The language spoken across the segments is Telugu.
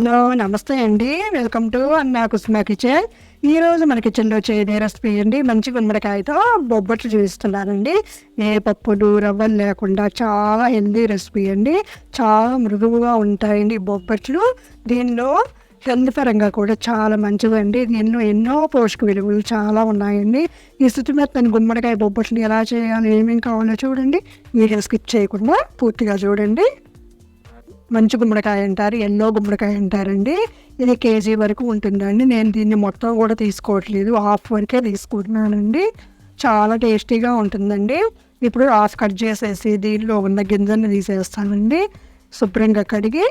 హలో నమస్తే అండి. వెల్కమ్ టు అన్నా కుస్మా కిచెన్. ఈరోజు మన కిచెన్లో చేయని రెసిపీ అండి మంచి గుమ్మడికాయతో బొబ్బట్లు చూపిస్తున్నానండి ఏ పప్పులు రవ్వలు లేకుండా చాలా హెల్దీ రెసిపీ అండి. చాలా మృదువుగా ఉంటాయండి బొబ్బట్లు. దీనిలో హెల్త్ పరంగా కూడా చాలా మంచిదండి. దీనిలో ఎన్నో పోషక విలువలు చాలా ఉన్నాయండి. ఈ శుచిమెత్తని గుమ్మడికాయ బొబ్బట్లు ఎలా చేయాలి ఏమేమి కావాలో చూడండి. వీడియో స్కిప్ చేయకుండా పూర్తిగా చూడండి. మంచి గుమ్మడికాయ అంటారు ఎల్లో గుమ్మడికాయ అంటారండి. ఇది కేజీ వరకు ఉంటుందండి. నేను దీన్ని మొత్తం కూడా తీసుకోవట్లేదు. హాఫ్ వరకే తీసుకుంటున్నానండి. చాలా టేస్టీగా ఉంటుందండి. ఇప్పుడు హాఫ్ కట్ చేసేసి దీనిలో ఉన్న గింజల్ని తీసేస్తానండి. శుభ్రంగా కడిగి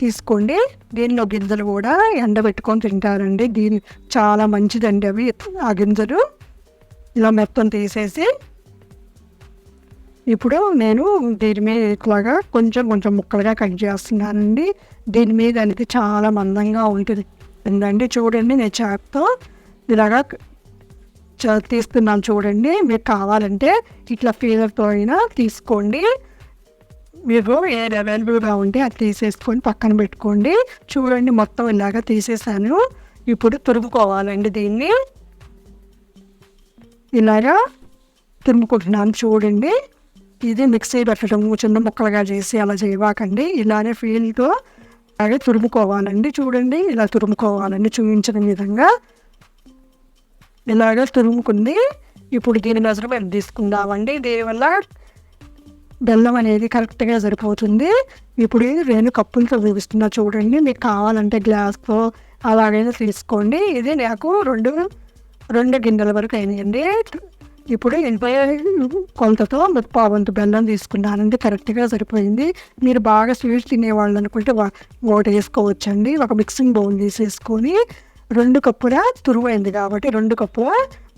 తీసుకోండి. దీనిలో గింజలు కూడా ఎండబెట్టుకొని తింటారండి. దీని చాలా మంచిదండి అవి ఆ గింజలు. ఇలా మెత్తం తీసేసి ఇప్పుడు నేను దీని మీద ఇట్లాగా కొంచెం కొంచెం ముక్కలుగా కట్ చేస్తున్నానండి. దీని మీద అనేది చాలా మందంగా ఉంటుంది. ఎందుకంటే చూడండి నేను చేపతో ఇలాగా చ- తీస్తున్నాను చూడండి. మీకు కావాలంటే ఇట్లా ఫీలర్తో అయినా తీసుకోండి. మీరు ఏది అవైలబుల్గా ఉంటే అది తీసేసుకొని పక్కన పెట్టుకోండి. చూడండి మొత్తం ఇలాగా తీసేసాను. ఇప్పుడు తురుముకోవాలండి దీన్ని. ఇలాగా తురుముకుంటున్నాను చూడండి. ఇది మిక్సీ పెట్టడం చిన్న ముక్కలుగా చేసి అలా చేయవాకండి. ఇలానే ఫీల్తో అలాగే తురుముకోవాలండి. చూడండి ఇలా తురుముకోవాలండి చూపించిన విధంగా. ఇలాగ తురుముకుంది. ఇప్పుడు దీని మెజర్మెంట్ తీసుకుందామండి. దీనివల్ల బెల్లం అనేది కరెక్ట్గా సరిపోతుంది. ఇప్పుడు నేను కప్పులతో చూపిస్తున్నా చూడండి. మీకు కావాలంటే గ్లాస్తో అలాగైనా తీసుకోండి. ఇది నాకు రెండు రెండు గిన్నెల వరకు అయిందండి ఇప్పుడు ఎనభై కొలతతో పావంతు బెల్లం తీసుకున్నానండి కరెక్ట్గా సరిపోయింది. మీరు బాగా స్వీట్స్ తినేవాళ్ళు అనుకుంటే వా- ఒకటి వేసుకోవచ్చండి. ఒక మిక్సింగ్ బౌల్ తీసేసుకొని రెండు కప్పుల తురువైంది కాబట్టి రెండు కప్పుల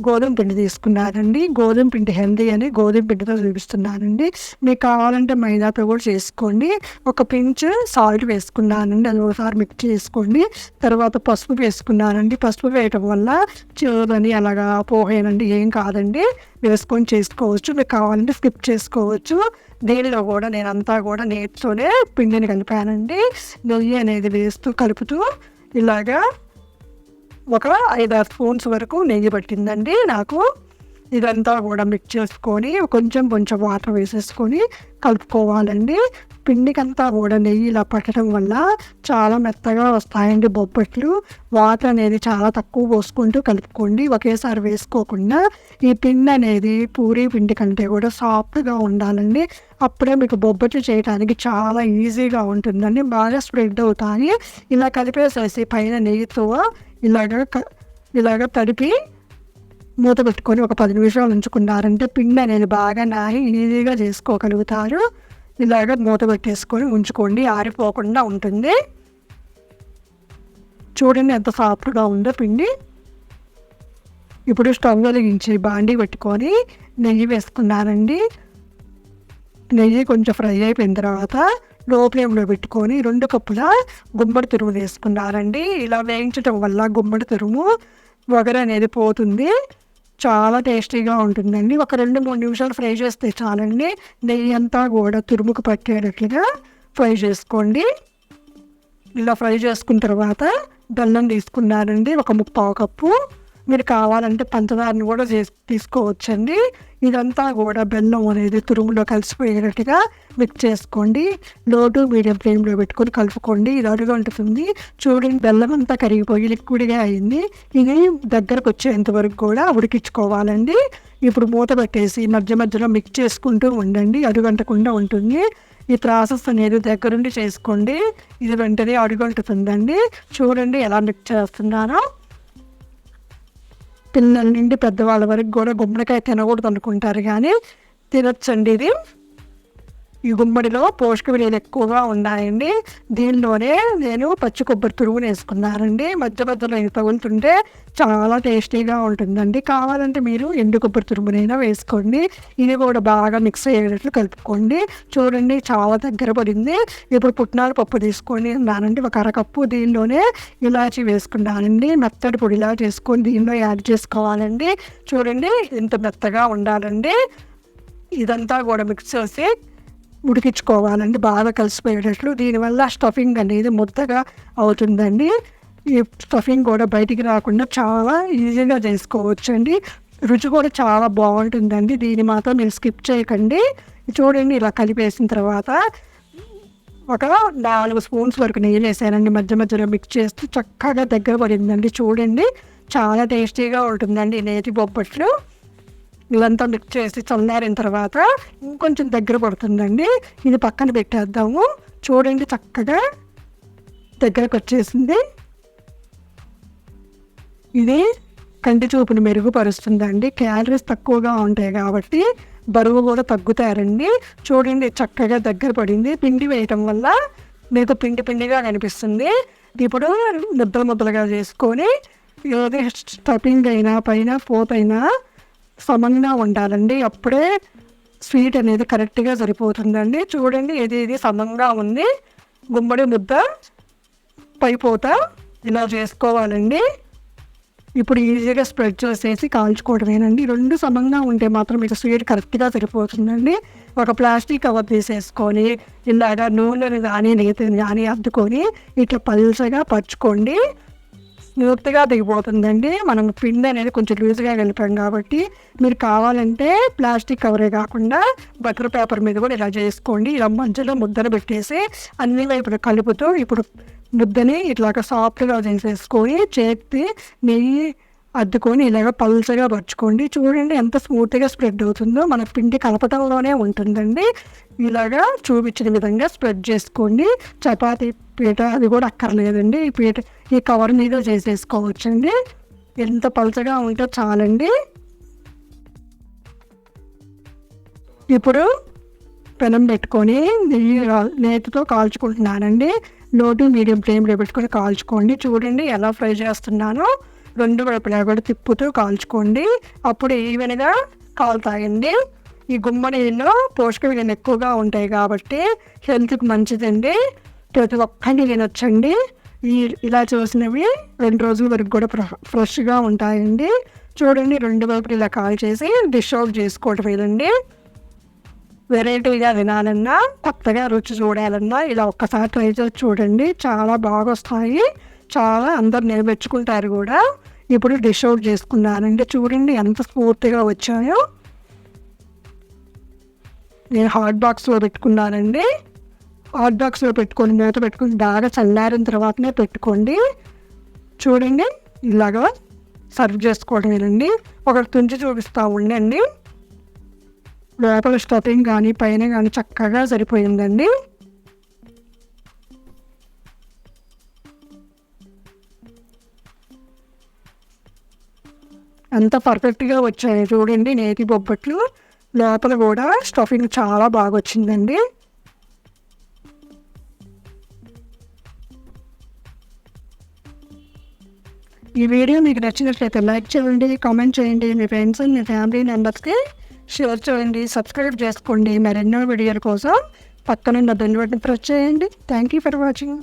గోధుమ పిండి తీసుకున్నానండి. గోధుమ పిండి హెల్దీ అని గోధుమ పిండితో చూపిస్తున్నానండి. మీకు కావాలంటే మైదాతో కూడా చేసుకోండి. ఒక పించ్ సాల్ట్ వేసుకున్నానండి. అది ఒకసారి మిక్స్ చేసుకోండి. తర్వాత పసుపు వేసుకున్నానండి. పసుపు వేయటం వల్ల చేదని అలాగా పోహేనండి ఏం కాదండి. వేసుకొని చేసుకోవచ్చు. మీకు కావాలంటే స్కిప్ చేసుకోవచ్చు. దీనిలో కూడా నేను అంతా కూడా నేర్చుకునే పిండిని కలిపానండి. నెయ్యి అనేది వేస్తూ కలుపుతూ ఇలాగా ఒక ఐదారు స్పూన్స్ వరకు నెయ్యి పట్టిందండి. నాకు ఇదంతా కూడా మిక్స్ చేసుకొని కొంచెం కొంచెం వాటర్ వేసేసుకొని కలుపుకోవాలండి. పిండికంతా కూడా నెయ్యి ఇలా పట్టడం వల్ల చాలా మెత్తగా వస్తాయండి బొబ్బట్లు. వాటర్ అనేది చాలా తక్కువ పోసుకుంటూ కలుపుకోండి. ఒకేసారి వేసుకోకుండా ఈ పిండి అనేది పూరి పిండి కంటే కూడా సాఫ్ట్గా ఉండాలండి. అప్పుడే మీకు బొబ్బట్లు చేయడానికి చాలా ఈజీగా ఉంటుందండి. బాగా స్ప్రెడ్ అవుతాయి. ఇలా కలిపేసేసి పైన నెయ్యితో ఇలాగ క- ఇలాగ తడిపి మూత పెట్టుకొని ఒక పది నిమిషాలు ఉంచుకున్నారంటే పిండి అనేది బాగా నాని ఈజీగా చేసుకోగలుగుతారు. ఇలాగ మూత పెట్టేసుకొని ఉంచుకోండి ఆరిపోకుండా ఉంటుంది. చూడండి ఎంత సాఫ్ట్గా ఉందో పిండి. ఇప్పుడు స్టవ్ వెలిగించి బాండి పెట్టుకొని నెయ్యి వేసుకున్నానండి. నెయ్యి కొంచెం ఫ్రై అయిపోయిన తర్వాత లో ఫ్లేమ్లో పెట్టుకొని రెండు కప్పుల గుమ్మడి తురుము వేసుకున్నారండి ఇలా వేయించడం వల్ల గుమ్మడి తురుము వగర అనేది పోతుంది. చాలా టేస్టీగా ఉంటుందండి. ఒక రెండు మూడు నిమిషాలు ఫ్రై చేస్తే చాలండి. నెయ్యి అంతా కూడా తురుముకు పట్టేటట్లుగా ఫ్రై చేసుకోండి. ఇలా ఫ్రై చేసుకున్న తర్వాత బెల్లం తీసుకున్నారండి. ఒక ముప్పావు కప్పు మీరు కావాలంటే పంచదారని కూడా చేసి తీసుకోవచ్చండి. ఇదంతా కూడా బెల్లం అనేది తురుములో కలిసిపోయేటట్టుగా మిక్స్ చేసుకోండి. లోటు మీడియం ఫ్లేమ్లో పెట్టుకొని కలుపుకోండి. ఇది అడుగు ఉంటుంది చూడండి బెల్లం అంతా కరిగిపోయి లిక్విడ్గా అయింది. ఇది దగ్గరకు వచ్చేంత వరకు కూడా ఉడికించుకోవాలండి. ఇప్పుడు మూత పెట్టేసి మధ్య మధ్యలో మిక్స్ చేసుకుంటూ ఉండండి. అడుగంటకుండా ఉంటుంది. ఈ ప్రాసెస్ అనేది దగ్గరుండి చేసుకోండి. ఇది వెంటనే అడుగుంటుందండి చూడండి ఎలా మిక్స్ చేస్తున్నానో పిల్లల నుండి పెద్దవాళ్ళ వరకు కూడా గుమ్మడికాయ తినకూడదు అనుకుంటారు కానీ తినొచ్చండి ఇది. ఈ గుమ్మడిలో పోషక విలువలు ఎక్కువగా ఉన్నాయండి దీనిలోనే నేను పచ్చి కొబ్బరి తురుమును వేసుకున్నానండి. మధ్య మధ్యలో ఇది తగులుతుంటే చాలా టేస్టీగా ఉంటుందండి. కావాలంటే మీరు ఎండు కొబ్బరి తురుమునైనా వేసుకోండి. ఇది కూడా బాగా మిక్స్ అయ్యేటట్లు కలుపుకోండి. చూడండి చాలా దగ్గర పడింది. ఇప్పుడు పుట్నాల పప్పు తీసుకొని ఉన్నానండి. ఒక అరకప్పు దీనిలోనే ఇలాచి వేసుకున్నానండి. మెత్తడి పొడిలా చేసుకొని దీనిలో యాడ్ చేసుకోవాలండి. చూడండి ఇంత మెత్తగా ఉండాలండి. ఇదంతా కూడా మిక్స్ చేసి ఉడికించుకోవాలండి. బాగా కలిసిపోయేటట్లు దీనివల్ల స్టఫింగ్ అనేది ముద్దగా అవుతుందండి. ఈ స్టఫింగ్ కూడా బయటికి రాకుండా చాలా ఈజీగా చేసుకోవచ్చండి. రుచి కూడా చాలా బాగుంటుందండి. దీన్ని మాత్రం మీరు స్కిప్ చేయకండి. చూడండి ఇలా కలిపేసిన తర్వాత ఒక నాలుగు స్పూన్స్ వరకు నెయ్యి వేసానండి. మధ్య మధ్యలో మిక్స్ చేస్తూ చక్కగా దగ్గర పడిందండి. చూడండి చాలా టేస్టీగా ఉంటుందండి. నేతి బొబ్బట్లు. ఇదంతా మిక్స్ చేసి చల్లారిన తర్వాత ఇంకొంచెం దగ్గర పడుతుందండి. ఇది పక్కన పెట్టేద్దాము. చూడండి చక్కగా దగ్గరకు వచ్చేసింది. ఇది కంటి చూపును మెరుగుపరుస్తుందండి. క్యాలరీస్ తక్కువగా ఉంటాయి కాబట్టి బరువు కూడా తగ్గుతారండి. చూడండి చక్కగా దగ్గర పడింది. పిండి వేయటం వల్ల మీకు పిండి పిండిగా కనిపిస్తుంది. ఇప్పుడు ముద్దలు ముద్దలుగా చేసుకొని ఏది స్టఫింగ్ అయినా పైన పోతైనా సమంగా ఉండాలండి. అప్పుడే స్వీట్ అనేది కరెక్ట్గా సరిపోతుందండి. చూడండి ఇది ఇది సమంగా ఉంది. గుమ్మడి ముద్ద పైపోత ఇలా చేసుకోవాలండి. ఇప్పుడు ఈజీగా స్ప్రెడ్ చేసేసి కాల్చుకోవడమేనండి. రెండు సమంగా ఉంటే మాత్రం మీకు స్వీట్ కరెక్ట్గా సరిపోతుందండి. ఒక ప్లాస్టిక్ కవర్ తీసేసుకొని ఇలాగా నూనెని కానీ నేతిని కానీ అద్దుకొని ఇట్లా పల్చగా పరుచుకోండి. స్మూత్గా దిగిపోతుందండి. మనం పిండి అనేది కొంచెం లూజ్గా కలిపాం కాబట్టి మీరు కావాలంటే ప్లాస్టిక్ కవరే కాకుండా బటర్ పేపర్ మీద కూడా ఇలా చేసుకోండి. ఇలా మధ్యలో ముద్దను పెట్టేసి అన్ని వైపులు కలుపుతూ ఇప్పుడు ముద్దని ఇట్లాగ సాఫ్ట్గా చేసేసుకొని చేతి నెయ్యి అద్దుకొని ఇలాగ పల్చగా పరుచుకోండి. చూడండి ఎంత స్మూత్గా స్ప్రెడ్ అవుతుందో. మన పిండి కలపటంలోనే ఉంటుందండి. ఇలాగా చూపించిన విధంగా స్ప్రెడ్ చేసుకోండి. చపాతీ పీట అది కూడా అక్కర్లేదండి. ఈ పీట ఈ కవర్ మీద చేసేసుకోవచ్చండి. ఎంత పలచగా ఉంటే చాలండి. ఇప్పుడు పెనం పెట్టుకొని నెయ్యి నేతితో కాల్చుకుంటున్నానండి. నోటు మీడియం ఫ్లేమ్లో పెట్టుకొని కాల్చుకోండి. చూడండి ఎలా ఫ్రై చేస్తున్నానో. రెండు వైపులా కూడా తిప్పుతూ కాల్చుకోండి. అప్పుడు ఈవెన్గా కాలుతాయండి ఈ గుమ్మడిలో పోషక విలువలు ఎక్కువగా ఉంటాయి కాబట్టి హెల్త్కి మంచిదండి. ప్రతి ఒక్కటి తినొచ్చండి. ఈ ఇలా చూసినవి రెండు రోజుల వరకు కూడా ఫ్రెష్గా ఉంటాయండి. చూడండి రెండు వైపులు ఇలా కాల్ చేసి డిష్ అవుట్ చేసుకోవటమేనండి వెరైటీగా తినాలన్నా కొత్తగా రుచి చూడాలన్నా ఇలా ఒక్కసారి ట్రై చేసి చూడండి. చాలా బాగా వస్తాయి చాలా అందరు నిలబెచ్చుకుంటారు కూడా. ఇప్పుడు డిష్ అవుట్ చేసుకున్నానండి. చూడండి ఎంత స్ఫూర్తిగా వచ్చాయో. నేను హాట్ బాక్స్లో పెట్టుకున్నానండి. హాట్ బాక్స్లో పెట్టుకొని మూత పెట్టుకుని బాగా చల్లారిన తర్వాతనే పెట్టుకోండి. చూడండి ఇలాగా సర్వ్ చేసుకోవడమేనండి. ఒకటి తుంచి చూపిస్తూ ఉండండి. లోపల స్టఫింగ్ కానీ పైన కానీ చక్కగా సరిపోయిందండి. అంత పర్ఫెక్ట్గా వచ్చాయి చూడండి నేతి బొబ్బట్లు. లోపల కూడా స్టఫింగ్ చాలా బాగా వచ్చిందండి. ఈ వీడియో మీకు నచ్చినట్లయితే లైక్ చేయండి కామెంట్ చేయండి. మీ ఫ్రెండ్స్ మీ ఫ్యామిలీ మెంబర్స్కి షేర్ చేయండి సబ్స్క్రైబ్ చేసుకోండి. మరెన్నో వీడియోల కోసం పక్కనున్న బెల్ బటన్ ప్రెస్ చేయండి. Thank you for watching